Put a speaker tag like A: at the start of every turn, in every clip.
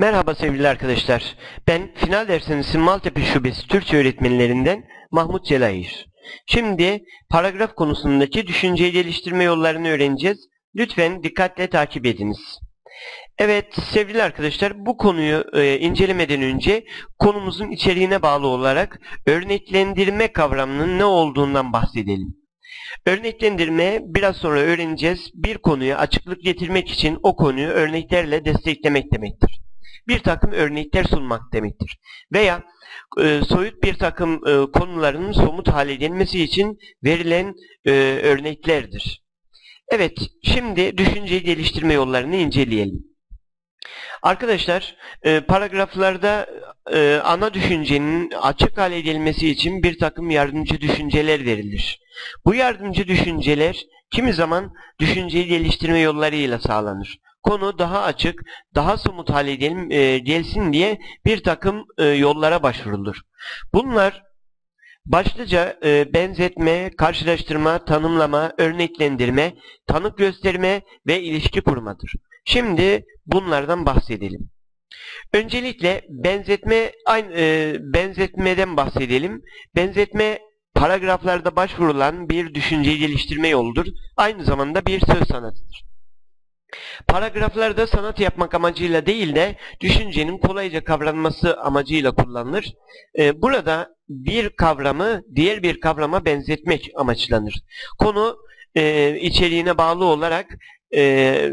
A: Merhaba sevgili arkadaşlar. Ben final dersinin Maltepe Şubesi Türkçe öğretmenlerinden Mahmut Celayir. Şimdi paragraf konusundaki düşünceyi geliştirme yollarını öğreneceğiz. Lütfen dikkatle takip ediniz. Evet sevgili arkadaşlar bu konuyu e, incelemeden önce konumuzun içeriğine bağlı olarak örneklendirme kavramının ne olduğundan bahsedelim. Örneklendirme biraz sonra öğreneceğiz. Bir konuya açıklık getirmek için o konuyu örneklerle desteklemek demektir bir takım örnekler sunmak demektir. Veya e, soyut bir takım e, konuların somut hale gelmesi için verilen e, örneklerdir. Evet, şimdi düşünceyi geliştirme yollarını inceleyelim. Arkadaşlar, e, paragraflarda e, ana düşüncenin açık hale gelmesi için bir takım yardımcı düşünceler verilir. Bu yardımcı düşünceler kimi zaman düşünceyi geliştirme yollarıyla sağlanır konu daha açık, daha somut hale gel, e, gelsin diye bir takım e, yollara başvurulur. Bunlar başlıca e, benzetme, karşılaştırma, tanımlama, örneklendirme, tanık gösterme ve ilişki kurmadır. Şimdi bunlardan bahsedelim. Öncelikle benzetme aynı e, benzetmeden bahsedelim. Benzetme paragraflarda başvurulan bir düşünceyi geliştirme yoludur. Aynı zamanda bir söz sanatıdır. Paragraflarda sanat yapmak amacıyla değil de düşüncenin kolayca kavranması amacıyla kullanılır. Ee, burada bir kavramı diğer bir kavrama benzetmek amaçlanır. Konu e, içeriğine bağlı olarak e,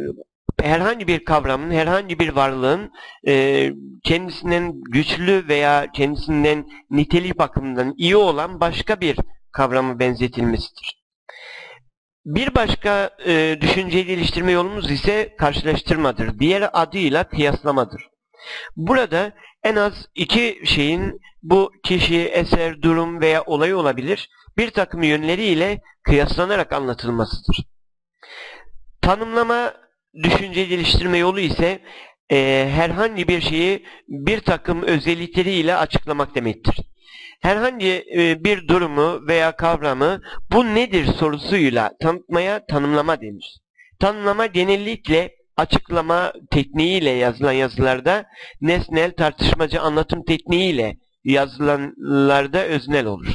A: herhangi bir kavramın, herhangi bir varlığın e, kendisinden güçlü veya kendisinden nitelik bakımından iyi olan başka bir kavramı benzetilmesidir. Bir başka e, düşünceyi geliştirme yolumuz ise karşılaştırmadır. Diğer adıyla kıyaslamadır. Burada en az iki şeyin bu kişi, eser, durum veya olay olabilir bir takım yönleriyle kıyaslanarak anlatılmasıdır. Tanımlama düşünce geliştirme yolu ise e, herhangi bir şeyi bir takım özellikleriyle açıklamak demektir herhangi e, bir durumu veya kavramı bu nedir sorusuyla tanıtmaya tanımlama denir. Tanımlama genellikle açıklama tekniğiyle yazılan yazılarda nesnel tartışmacı anlatım tekniğiyle yazılanlarda öznel olur.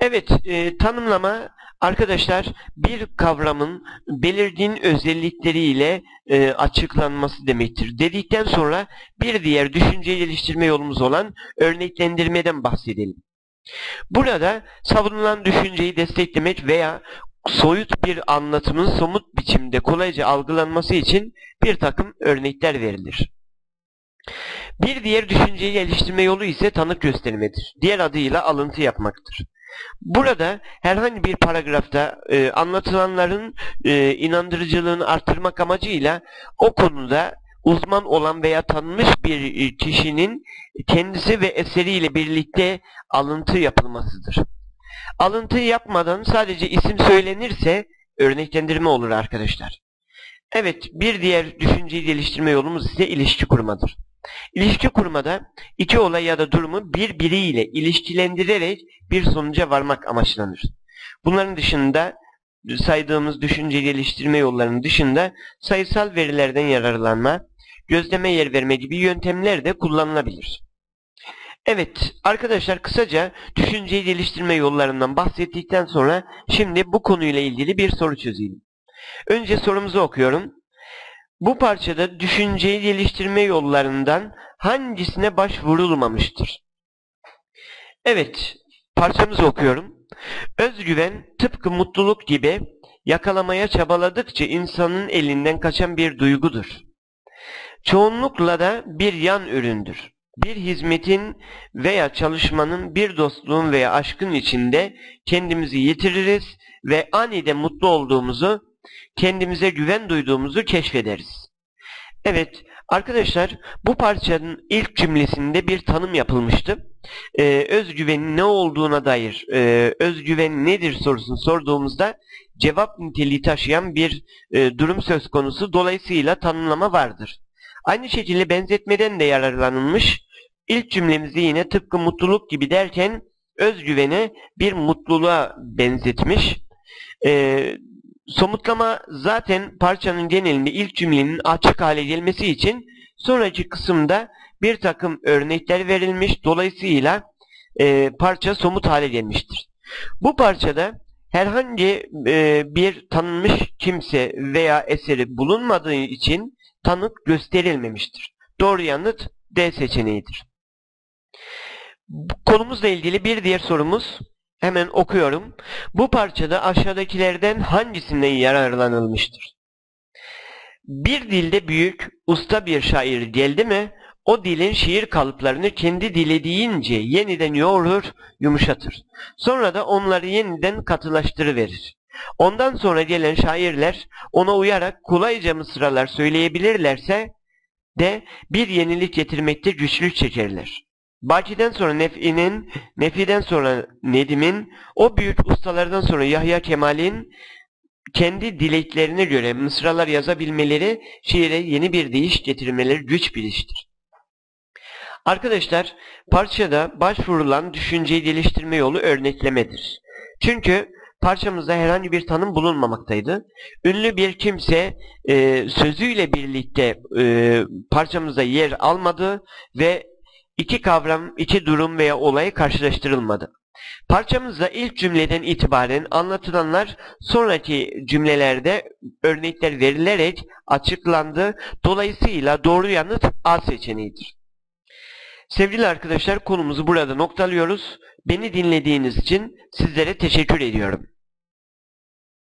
A: Evet, e, tanımlama Arkadaşlar bir kavramın belirgin özellikleriyle e, açıklanması demektir. Dedikten sonra bir diğer düşünce geliştirme yolumuz olan örneklendirmeden bahsedelim. Burada savunulan düşünceyi desteklemek veya soyut bir anlatımın somut biçimde kolayca algılanması için bir takım örnekler verilir. Bir diğer düşünceyi geliştirme yolu ise tanık göstermedir. Diğer adıyla alıntı yapmaktır. Burada herhangi bir paragrafta e, anlatılanların e, inandırıcılığını artırmak amacıyla o konuda uzman olan veya tanınmış bir e, kişinin kendisi ve eseriyle birlikte alıntı yapılmasıdır. Alıntı yapmadan sadece isim söylenirse örneklendirme olur arkadaşlar. Evet, bir diğer düşünceyi geliştirme yolumuz ise ilişki kurmadır. İlişki kurmada iki olay ya da durumu birbiriyle ilişkilendirerek bir sonuca varmak amaçlanır. Bunların dışında saydığımız düşünce geliştirme yollarının dışında sayısal verilerden yararlanma, gözleme yer verme gibi yöntemler de kullanılabilir. Evet arkadaşlar kısaca düşünceyi geliştirme yollarından bahsettikten sonra şimdi bu konuyla ilgili bir soru çözeyim. Önce sorumuzu okuyorum. Bu parçada düşünceyi geliştirme yollarından hangisine başvurulmamıştır? Evet, parçamızı okuyorum. Özgüven tıpkı mutluluk gibi yakalamaya çabaladıkça insanın elinden kaçan bir duygudur. Çoğunlukla da bir yan üründür. Bir hizmetin veya çalışmanın, bir dostluğun veya aşkın içinde kendimizi yitiririz ve anide mutlu olduğumuzu kendimize güven duyduğumuzu keşfederiz. Evet arkadaşlar bu parçanın ilk cümlesinde bir tanım yapılmıştı. Ee, özgüvenin ne olduğuna dair e, özgüven nedir sorusunu sorduğumuzda cevap niteliği taşıyan bir e, durum söz konusu. Dolayısıyla tanımlama vardır. Aynı şekilde benzetmeden de yararlanılmış. İlk cümlemizi yine tıpkı mutluluk gibi derken özgüvene bir mutluluğa benzetmiş. Ee, Somutlama zaten parçanın genelinde ilk cümlenin açık hale gelmesi için Sonraki kısımda bir takım örnekler verilmiş. Dolayısıyla e, parça somut hale gelmiştir. Bu parçada herhangi e, bir tanınmış kimse veya eseri bulunmadığı için tanık gösterilmemiştir. Doğru yanıt D seçeneğidir. Konumuzla ilgili bir diğer sorumuz hemen okuyorum. Bu parçada aşağıdakilerden hangisinden yararlanılmıştır? Bir dilde büyük, usta bir şair geldi mi, o dilin şiir kalıplarını kendi dilediğince yeniden yoğurur, yumuşatır. Sonra da onları yeniden katılaştırıverir. Ondan sonra gelen şairler ona uyarak kolayca mısralar söyleyebilirlerse de bir yenilik getirmekte güçlük çekerler. Baki'den sonra Nefi'nin, Nefi'den sonra Nedim'in, o büyük ustalardan sonra Yahya Kemal'in kendi dileklerine göre mısralar yazabilmeleri şiire yeni bir değiş getirmeleri güç bir iştir. Arkadaşlar parçada başvurulan düşünceyi geliştirme yolu örneklemedir. Çünkü parçamızda herhangi bir tanım bulunmamaktaydı. Ünlü bir kimse e, sözüyle birlikte e, parçamızda yer almadı ve iki kavram, iki durum veya olay karşılaştırılmadı. Parçamızda ilk cümleden itibaren anlatılanlar sonraki cümlelerde örnekler verilerek açıklandı. Dolayısıyla doğru yanıt A seçeneğidir. Sevgili arkadaşlar konumuzu burada noktalıyoruz. Beni dinlediğiniz için sizlere teşekkür ediyorum.